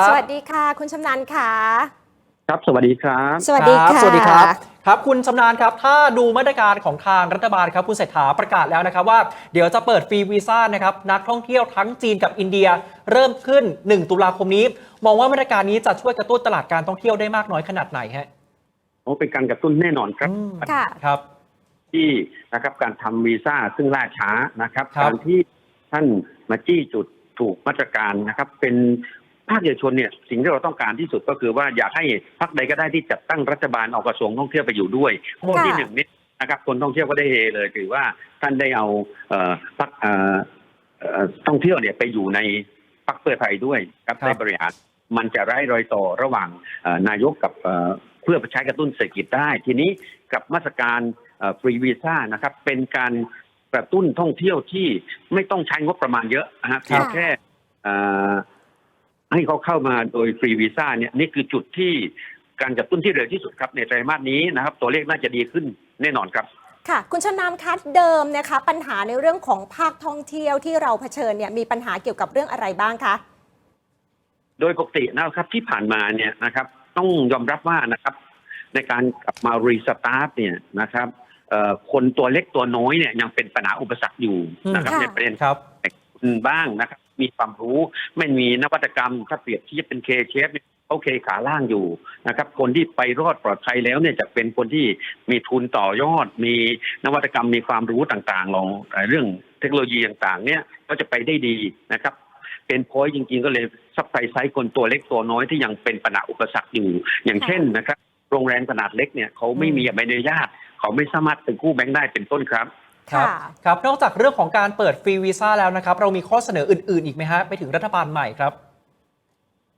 ครับสวัสดีค่ะ คุณชำนาญค่ะ ครับ สวัสดีครับ สวัสดีรับค่ะ สวัสดีครับ ครับคุณชำนาญครับ ถ้าดูมาตรการของทางรัฐบาลครับคุณเศรษฐาประกาศแล้วนะครับว่าเดี๋ยวจะเปิดฟรีวีซ่านะครับนักท่องเที่ยวทั้งจีนกับอินเดียเริ่มขึ้น 1 ตุลาคมนี้ มองว่ามาตรการนี้จะช่วยกระตุ้นตลาดการท่องเที่ยวได้มากน้อยขนาดไหนฮะโอ้เป็นการกระตุ้นแน่นอนครับอืมค่ะครับ ที่นะครับการทำวีซ่าซึ่งล่าช้านะครับครับการที่ท่านมาจี้จุดถูกมาตรการนะครับ เป็น ภาคเอกชนเนี่ยสิ่งที่เราต้องการที่สุดก็คือว่าอยากให้พรรคใดก็ได้ที่จัดตั้งรัฐบาลเอากระทรวงท่องเที่ยวไปอยู่ด้วยข้อที่หนึ่งเนี่ยนะครับคนท่องเที่ยวก็ได้เฮเลยถือว่าท่านได้เอาเอ่อพรรคเอ่อเอ่อท่องเที่ยวเนี่ยไปอยู่ในพรรคเพื่อไทยด้วยครับครับได้บริหารมันจะไร้รอยต่อระหว่างเอ่อนายกกับเอ่อเพื่อใช้กระตุ้นเศรษฐกิจได้ ทีนี้กับมาตรการฟรีวีซ่านะครับเป็นการกระตุ้นท่องเที่ยวที่ไม่ต้องใช้งบประมาณเยอะนะฮะเพียงแค่เอ่อ ให้เขาเข้ามาโดยฟรีวีซ่าเนี่ยนี่คือจุดที่การกระตุ้นที่เร็วที่สุดครับในไตรมาสนี้นะครับ ตัวเลขน่าจะดีขึ้นแน่นอนครับค่ะ คุณชำนาญคะเดิมนะคะ ปัญหาในเรื่องของภาคท่องเที่ยวที่เราเผชิญเนี่ยมีปัญหาเกี่ยวกับเรื่องอะไรบ้างคะโดยปกตินะครับที่ผ่านมาเนี่ยนะครับ ต้องยอมรับว่านะครับ ในการกลับมารีสตาร์ทเนี่ยนะครับเอ่อคนตัวเล็กตัวน้อยเนี่ยยังเป็นปัญหาอุปสรรคอยู่นะครับอืมในประเด็นครับคุณบ้างนะครับ มีความรู้ ไม่มีนวัตกรรมถ้าเปรียบทียบเป็นเคเชฟโอเคขาล่างอยู่นะครับ คนที่ไปรอดปลอดภัยแล้วเนี่ยจะเป็นคนที่มีทุนต่อยอด มีนวัตกรรมมีความรู้ต่างๆลองเอ่อเรื่องเทคโนโลยีต่างๆ เนี่ยก็จะไปได้ดีนะครับเป็นพอยจริงๆ ก็เลยซับไซไซส์คนตัวเล็กตัวน้อยที่ยังเป็นปัญหาอุปสรรคอยู่ อย่างเช่นนะครับ โรงแรมขนาดเล็กเนี่ยเขาไม่มีใบอนุญาต เขาไม่สามารถเป็นกู้แบงค์ได้เป็นต้นครับ ครับค่ะครับนอกจากเรื่องของการเปิดฟรีวีซ่าแล้วนะครับ เรามีข้อเสนออื่น ๆ อีกไหมฮะไปถึงรัฐบาลใหม่ครับ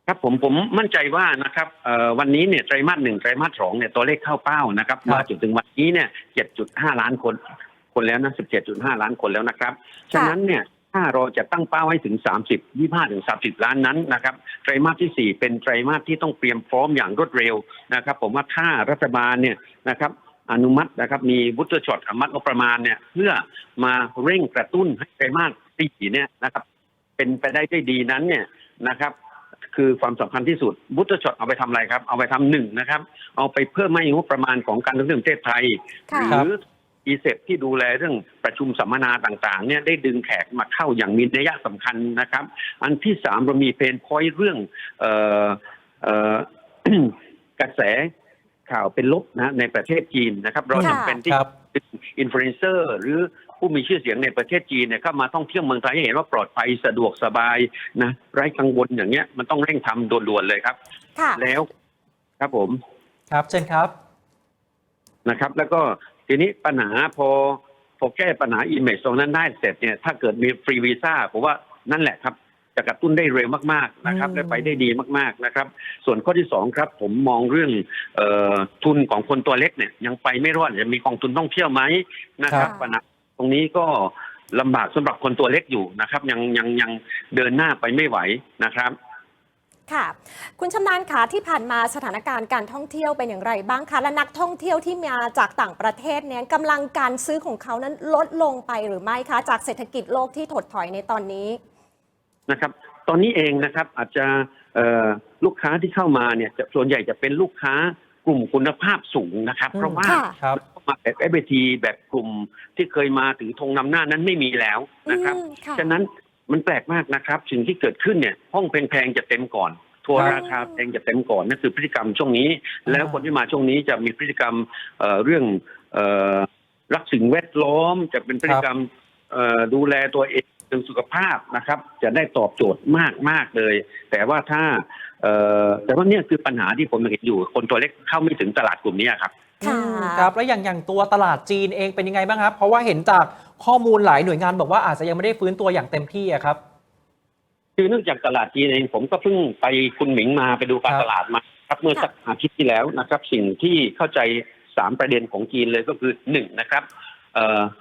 ครับผมผมมั่นใจว่านะครับเอ่อวันนี้เนี่ยไตรมาสหนึ่งไตรมาสสองเนี่ยตัวเลขเข้าเป้านะครับครับมาจนถึงวันนี้เนี่ยเจ็ดจุดห้าล้านคนคนแล้วนะสิบเจ็ดจุดห้าล้านคนแล้วนะครับฉะนั้นเนี่ยถ้าเราจะตั้งเป้าให้ถึงสามสิบยี่ห้าถึงสามสิบล้านนั้นนะครับไตรมาสที่สี่เป็นไตรมาสที่ต้องเตรียมพร้อมอย่างรวดเร็วนะครับ ผมว่าถ้ารัฐบาลเนี่ยนะครับ อนุมัตินะครับ มีวุฒิช็อตอนุมัติงบประมาณเนี่ยเพื่อมาเร่งกระตุ้นให้ไตรมาสสี่เนี่ยนะครับ เป็นไปได้ได้ดีนั้นเนี่ยนะครับ คือความสำคัญที่สุดบุตรช็อตเอาไปทำอะไรครับ เอาไปทำหนึ่งนะครับ เอาไปเพิ่มให้งบประมาณของการท่องเที่ยวแห่งประเทศไทยค่ะหรืออีเซที่ดูแลเรื่องประชุมสัมมนาต่างๆเนี่ยได้ดึงแขกมาเข้าอย่างมีนัยสำคัญนะครับ อันที่สามเรามีเพนพอยต์เรื่องเอ่อเอ่อกระแส ข่าวเป็นลบนะในประเทศจีนนะครับ เราค่ะจำเป็นที่ครับอินฟลูเอนเซอร์หรือผู้มีชื่อเสียงในประเทศจีนเนี่ยเข้ามาท่องเที่ยวเมืองไทยให้เห็นว่าปลอดภัยสะดวกสบายนะไร้กังวลอย่างเงี้ยมันต้องเร่งทำด่วนๆเลยครับค่ะแล้วครับผม ครับเชิญครับนะครับ แล้วก็ทีนี้ปัญหาพอพอแก้ปัญหาอิมเมจตรงนั้นได้เสร็จเนี่ยถ้าเกิดมีฟรีวีซ่าผมว่านั่นแหละครับ จะกระตุ้นได้เร็วมากๆนะครับอืมและไปได้ดีมากๆนะครับ ส่วนข้อที่สองครับ ผมมองเรื่องเอ่อทุนของคนตัวเล็กเนี่ยยังไปไม่รอดจะมีกองทุนท่องเที่ยวไหมนะครับค่ะปัญหาตรงนี้ก็ลำบากสำหรับคนตัวเล็กอยู่นะครับ ยังยังยังเดินหน้าไปไม่ไหวนะครับค่ะ คุณชำนาญคะที่ผ่านมาสถานการณ์การท่องเที่ยวเป็นอย่างไรบ้างคะ และนักท่องเที่ยวที่มาจากต่างประเทศเนี่ยกำลังการซื้อของเขานั้นลดลงไปหรือไม่คะ จากเศรษฐกิจโลกที่ถดถอยในตอนนี้ นะครับ ตอนนี้เองนะครับอาจจะเอ่อลูกค้าที่เข้ามาเนี่ยจะส่วนใหญ่จะเป็นลูกค้ากลุ่มคุณภาพสูงนะครับอืมเพราะว่าค่ะครับเข้ามาแบบเอฟทีแบบกลุ่มที่เคยมาถือธงนำหน้านั้นไม่มีแล้วนะครับอืมค่ะฉะนั้นมันแปลกมากนะครับ สิ่งที่เกิดขึ้นเนี่ย ห้องแพงๆจะเต็มก่อนทัวร์ครับราคาแพงจะเต็มก่อนนั่นคือพฤติกรรมช่วงนี้อ่าแล้วคนที่มาช่วงนี้จะมีพฤติกรรมเอ่อเรื่องเอ่อรักสิ่งแวดล้อมจะเป็นพฤติกรรมเอ่อดูแลตัวเอง เรื่องสุขภาพนะครับ จะได้ตอบโจทย์มากมากๆเลย แต่ว่าถ้าเอ่อแต่ว่าเนี่ยคือปัญหาที่ผมเห็นอยู่ คนตัวเล็กเข้าไม่ถึงตลาดกลุ่มนี้ครับค่ะอืมครับแล้วอย่างอย่างตัวตลาดจีนเองเป็นยังไงบ้างครับ เพราะว่าเห็นจากข้อมูลหลายหน่วยงานบอกว่าอาจจะยังไม่ได้ฟื้นตัวอย่างเต็มที่อะครับ คือเนื่องจากตลาดจีนเองผมก็เพิ่งไปคุณหมิงมาไปดูการครับตลาดมาครับเมื่อค่ะสักอาทิตย์ที่แล้วนะครับ สิ่งที่เข้าใจสามประเด็นของจีนเลยก็คือหนึ่งนะครับเอ่อ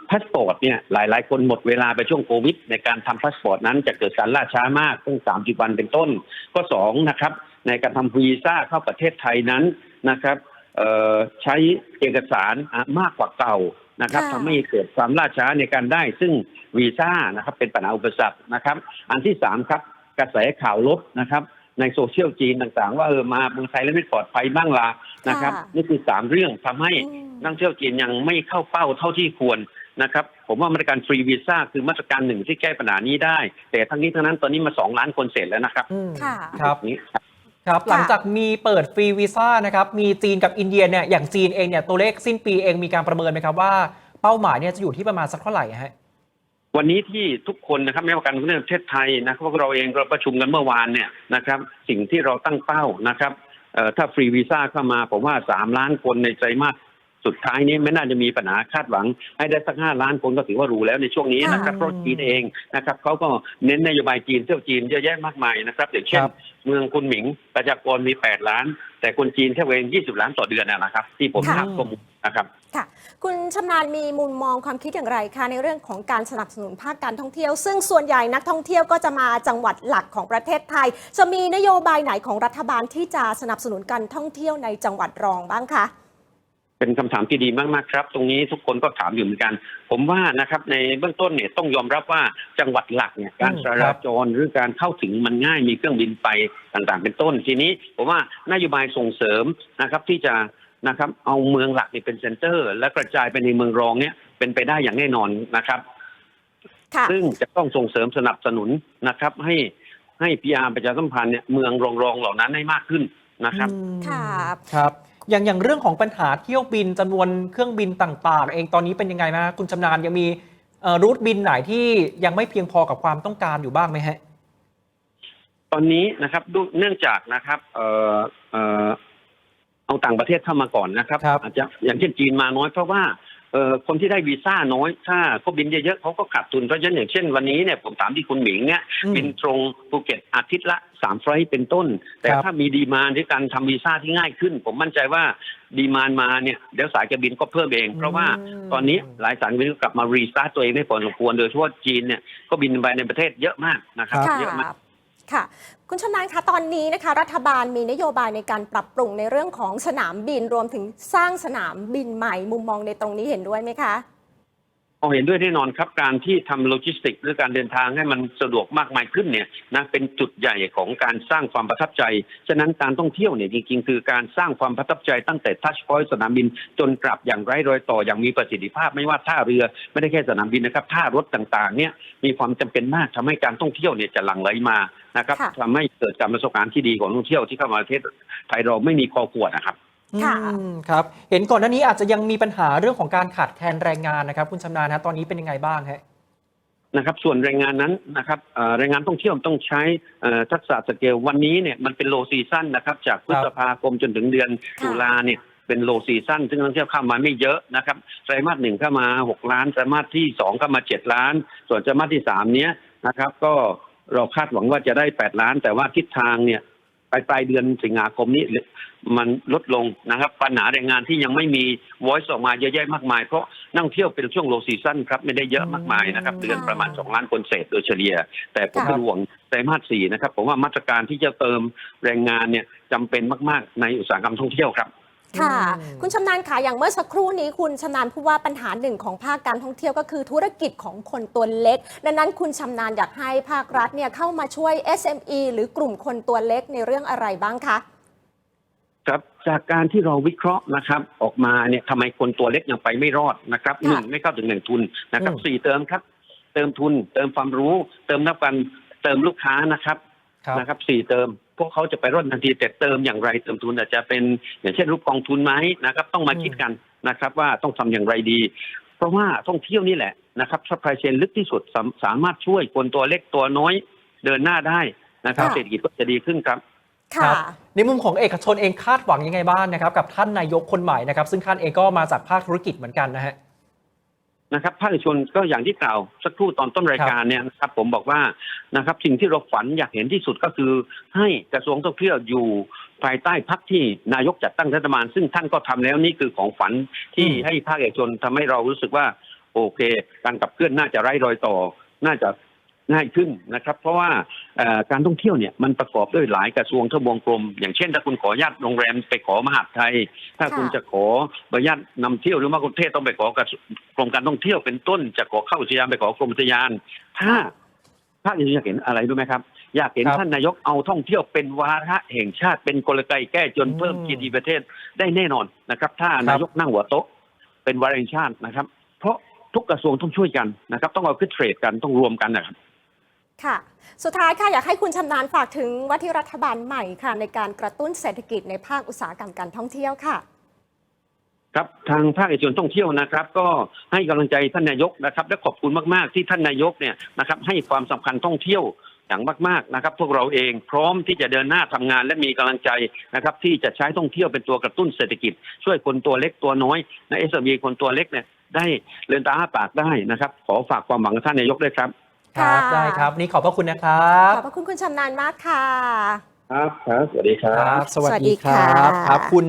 พาสปอร์ตเนี่ยหลายหลายๆคนหมดเวลาไปช่วงโควิด ในการทำพาสปอร์ตนั้นจะเกิดการล่าช้ามากตั้งสามสิบวันเป็นต้น ก็สองนะครับ ในการทำวีซ่าเข้าประเทศไทยนั้นนะครับเอ่อใช้เอกสารอะมากกว่าเก่านะครับค่ะทำให้เกิดความล่าช้าในการได้ ซึ่งวีซ่านะครับเป็นปัญหาอุปสรรคนะครับ อันที่สามครับกระแสข่าวลบนะครับ ในโซเชียลจีนต่าง ๆ ว่าเออมาเมืองไทยแล้วไม่ปลอดภัยบ้างละ นะครับค่ะนี่คือสามเรื่องทำให้อืมนักท่องเที่ยวจีนยังไม่เข้าเป้าเท่าที่ควรนะครับ ผมว่ามาตรการฟรีวีซ่าคือมาตรการหนึ่งที่แก้ปัญหานี้ได้ แต่ทั้งนี้ทั้งนั้นตอนนี้มาสองล้านคนเสร็จแล้วนะครับอืมค่ะครับนี้ครับหลังจากมีเปิดฟรีวีซ่านะครับมีจีนกับอินเดียเนี่ยอย่างจีนเองเนี่ยตัวเลขสิ้นปีเองมีการประเมินไหมครับว่าเป้าหมายเนี่ยจะอยู่ที่ประมาณสักเท่าไหร่ฮะวันนี้ที่ทุกคนนะครับไม่ว่าการท่องเที่ยวแห่งประเทศไทยนะครับพวกเราเองเราประชุมกันเมื่อวานเนี่ยนะครับ สิ่งที่เราตั้งเป้านะครับเอ่อ ถ้าฟรีวีซ่าเข้ามา ผมว่าสามล้านคนในไตรมาสสุดท้ายนี้ไม่น่าจะมีปัญหาคาดหวัง ให้ได้สักห้าล้านคนก็ถือว่ารู้แล้วในช่วงนี้นะครับค่ะเพราะจีนเองนะครับเขาก็เน้นนโยบายจีนเที่ยวจีนเยอะแยะมากมายนะครับอย่างเช่นครับเมืองคุณหมิงประชากรมี8ล้าน แต่คนจีนแค่เพียง20ล้านต่อเดือนนะนะครับ ที่ผมค่ะทราบข้อมูล นะครับค่ะ คุณชำนาญมีมุมมองความคิดอย่างไรคะในเรื่องของการสนับสนุนภาคการท่องเที่ยว ซึ่งส่วนใหญ่นักท่องเที่ยวก็จะมาจังหวัดหลักของประเทศไทย จะมีนโยบายไหนของรัฐบาลที่จะสนับสนุนการท่องเที่ยวในจังหวัดรองบ้างคะเป็นคำถามที่ดีมากๆครับ ตรงนี้ทุกคนก็ถามอยู่เหมือนกัน ผมว่านะครับในเบื้องต้นเนี่ยต้องยอมรับว่าจังหวัดหลักเนี่ยการอืมจราจรหรือการเข้าถึงมันง่ายมีเครื่องบินไปต่างๆ เป็นต้น ทีนี้ผมว่านโยบายส่งเสริมนะครับที่จะ นะครับเอาเมืองหลักเนี่ยเป็นเซ็นเตอร์ และกระจายไปในเมืองรองเนี่ยเป็นไปได้อย่างแน่นอนนะครับค่ะซึ่งจะต้องส่งเสริมสนับสนุนนะครับ ให้ให้พีอาร์ประชาสัมพันธ์เนี่ยเมืองรองๆเหล่านั้นให้มากขึ้นนะครับอืมค่ะครับ อย่างอย่างเรื่องของปัญหาเที่ยวบินจำนวนเครื่องบินต่าง ๆ เองตอนนี้เป็นยังไงนะคุณชำนาญยังมีเอ่อรูทบินไหนที่ยังไม่เพียงพอกับความต้องการอยู่บ้างไหมฮะตอนนี้นะครับดูเนื่องจากนะครับ ต่างประเทศเข้ามาก่อนนะครับครับ อาจจะอย่างเช่นจีนมาน้อยเพราะว่าเอ่อคนที่ได้วีซ่าน้อยถ้าเขาบินเยอะๆเขาก็ขาดทุนเพราะฉะนั้นอย่างเช่นวันนี้เนี่ยผมถามที่คุณหมิงเนี่ยอืม บินตรงภูเก็ตอาทิตย์ละสามไฟลท์เป็นต้น แต่ครับ ถ้ามีดีมานที่การทำวีซ่าที่ง่ายขึ้น ผมมั่นใจว่าดีมานมาเนี่ยเดี๋ยวสายการบินก็เพิ่มเอง เพราะว่าอืมตอนนี้หลายสายการบินก็กลับมารีสตาร์ทตัวเองได้พอสมควรโดยเฉพาะจีนเนี่ยก็บินไปในประเทศเยอะมากนะครับ ค่ะ เยอะมาก ค่ะ คุณชำนาญคะตอนนี้นะคะ รัฐบาลมีนโยบายในการปรับปรุงในเรื่องของสนามบินรวมถึงสร้างสนามบินใหม่มุมมองในตรงนี้เห็นด้วยไหมคะ เอาเห็นด้วยแน่นอนครับการที่ทำโลจิสติกหรือการเดินทางให้มันสะดวกมากมายขึ้นเนี่ยนะเป็นจุดใหญ่ของการสร้างความประทับใจ ฉะนั้นการท่องเที่ยวเนี่ยจริงๆ คือการสร้างความประทับใจตั้งแต่ทัชพอยต์สนามบินจนกลับอย่างไร้รอยต่ออย่างมีประสิทธิภาพไม่ว่าท่าเรือไม่ได้แค่สนามบินนะครับท่ารถต่างๆเนี่ยมีความจำเป็นมากทำให้การท่องเที่ยวเนี่ยจะหลั่งไหลมานะครับค่ะทำให้เกิดการประสบการณ์ที่ดีของนักท่องเที่ยวที่เข้ามาประเทศไทยเราไม่มีคอขวดนะครับ ค่ะอืมครับ เห็นก่อนหน้านี้อาจจะยังมีปัญหาเรื่องของการขาดแคลนแรงงานนะครับ คุณชำนาญฮะตอนนี้เป็นยังไงบ้างฮะนะครับ ส่วนแรงงานนั้นนะครับเอ่อแรงงานท่องเที่ยวต้องใช้เอ่อทักษะสเกลวันนี้เนี่ยมันเป็นโลซีซั่นนะครับ จากพฤษภาคมจนถึงเดือนค่ะตุลาเนี่ยเป็นโลซีซั่นซึ่งนักท่องเที่ยวเข้ามาไม่เยอะนะครับไตรมาสหนึ่งเข้ามา 6 ล้านไตรมาสที่ 2 เข้ามา 7 ล้าน ส่วนไตรมาสที่ 3 เนี้ยนะครับ ก็เราคาดหวังว่าจะได้ 8 ล้าน แต่ว่าทิศทางเนี่ย ปลายปลายเดือนสิงหาคมนี้มันลดลงนะครับ ปัญหาแรงงานที่ยังไม่มี voice ออกมาเยอะแยะมากมาย เพราะนักท่องเที่ยวเป็นช่วงโลซีซั่นครับ ไม่ได้เยอะมากมายนะครับอืมเดือนประมาณ 2 ล้านคนเศษโดยเฉลี่ย แต่ผมค่ะเป็นห่วงไตรมาสสี่นะครับ ผมว่ามาตรการที่จะเติมแรงงานเนี่ยจำเป็นมาก ๆ ในอุตสาหกรรมท่องเที่ยวครับ ค่ะอืมคุณชำนาญค่ะอย่างเมื่อสักครู่นี้คุณชำนาญพูดว่าปัญหาหนึ่งของภาคการท่องเที่ยวก็คือธุรกิจของคนตัวเล็ก ดังนั้นคุณชำนาญอยากให้ภาครัฐเนี่ยเข้ามาช่วย SME หรือกลุ่มคนตัวเล็กในเรื่องอะไรบ้างคะครับจากการที่เราวิเคราะห์นะครับ ออกมาเนี่ยทำไมคนตัวเล็กยังไปไม่รอดนะครับค่ะหนึ่งไม่เข้าถึงแหล่งทุนนะครับอืมสี่เติมครับ เติมทุน เติมความรู้ เติมนับกันเติมลูกค้านะครับครับนะครับสี่เติม พวกเขาจะไปรอดทันทีแต่เติมอย่างไรเติมทุนอาจจะเป็นอย่างเช่นรูปกองทุนไหมนะครับ ต้องมาอืมคิดกันนะครับ ว่าต้องทำอย่างไรดี เพราะว่าท่องเที่ยวนี่แหละนะครับซัพพลายเชนลึกที่สุดสามสามารถช่วยคนตัวเล็กตัวน้อยเดินหน้าได้นะครับค่ะเศรษฐกิจก็จะดีขึ้นครับครัค่ะบในมุมของเอกชนเองคาดหวังยังไงบ้างนะครับ กับท่านนายกคนใหม่นะครับ ซึ่งท่านเองก็มาจากภาคธุรกิจเหมือนกันนะฮะ นะครับภาคเอกชนก็อย่างที่กล่าวสักครู่ตอนต้นรายการเนี่ยนะครับ ผมบอกว่านะครับ สิ่งที่เราฝันอยากเห็นที่สุดก็คือ ให้กระทรวงท่องเที่ยวอยู่ภายใต้พักที่นายกจัดตั้งรัฐบาล ซึ่งท่านก็ทำแล้วนี่คือของฝันที่ให้ภาคเอกชนทำให้เรารู้สึกว่า โอเค การขับเคลื่อนน่าจะไร้รอยต่อ น่าจะ ง่ายขึ้นนะครับ เพราะว่าการท่องเที่ยวเนี่ยมันประกอบด้วยหลายกระทรวงทบวงกรมอย่างเช่น ถ้าคุณขอญาตโรงแรมไปขอมหาดไทย ถ้าคุณจะขอใบอนุญาตนำเที่ยวหรือว่ากรุงเทพต้องไปขอกระทรวงกรมการท่องเที่ยวเป็นต้น จะขอเข้าอุทยานไปขอกรมอุทยาน ถ้าภาคอกชนอยากเห็นอะไรรู้ไหมครับ อยากเห็นท่านนายกเอาท่องเที่ยวเป็นวาระแห่งชาติเป็นกลไกแก้จนเพิ่ม GDP ประเทศได้แน่นอนนะครับ ถ้านายกนั่งหัวโต๊ะ เป็นวาระแห่งชาตินะครับ เพราะทุกกระทรวงต้องช่วยกันนะครับ ต้องเอาขึ้นเทรดกันต้องรวมกันนะครับ ค่ะ สุดท้ายค่ะ อยากให้คุณชำนาญฝากถึงว่าที่รัฐบาลใหม่ค่ะ ในการกระตุ้นเศรษฐกิจในภาคอุตสาหกรรมการท่องเที่ยวค่ะ ครับทางภาคเอกชนท่องเที่ยวนะครับ ก็ให้กำลังใจท่านนายกนะครับ และขอบคุณมากๆ ที่ท่านนายกเนี่ยนะครับให้ความสำคัญท่องเที่ยวอย่างมากๆนะครับ พวกเราเองพร้อมที่จะเดินหน้าทำงานและมีกำลังใจนะครับ ที่จะใช้ท่องเที่ยวเป็นตัวกระตุ้นเศรษฐกิจ ช่วยคนตัวเล็กตัวน้อยในเอสบีคนตัวเล็กเนี่ยได้เลือนตาอ้าปากได้นะครับ ขอฝากความหวังกับท่านนายกด้วยครับ ครับค่ะได้ครับนี่ขอบพระคุณนะครับ ขอบพระคุณคุณชำนาญมากค่ะ ครับครับสวัสดีครัครับ บ สวัสสวัสดีดีครับค่ะครับคุณ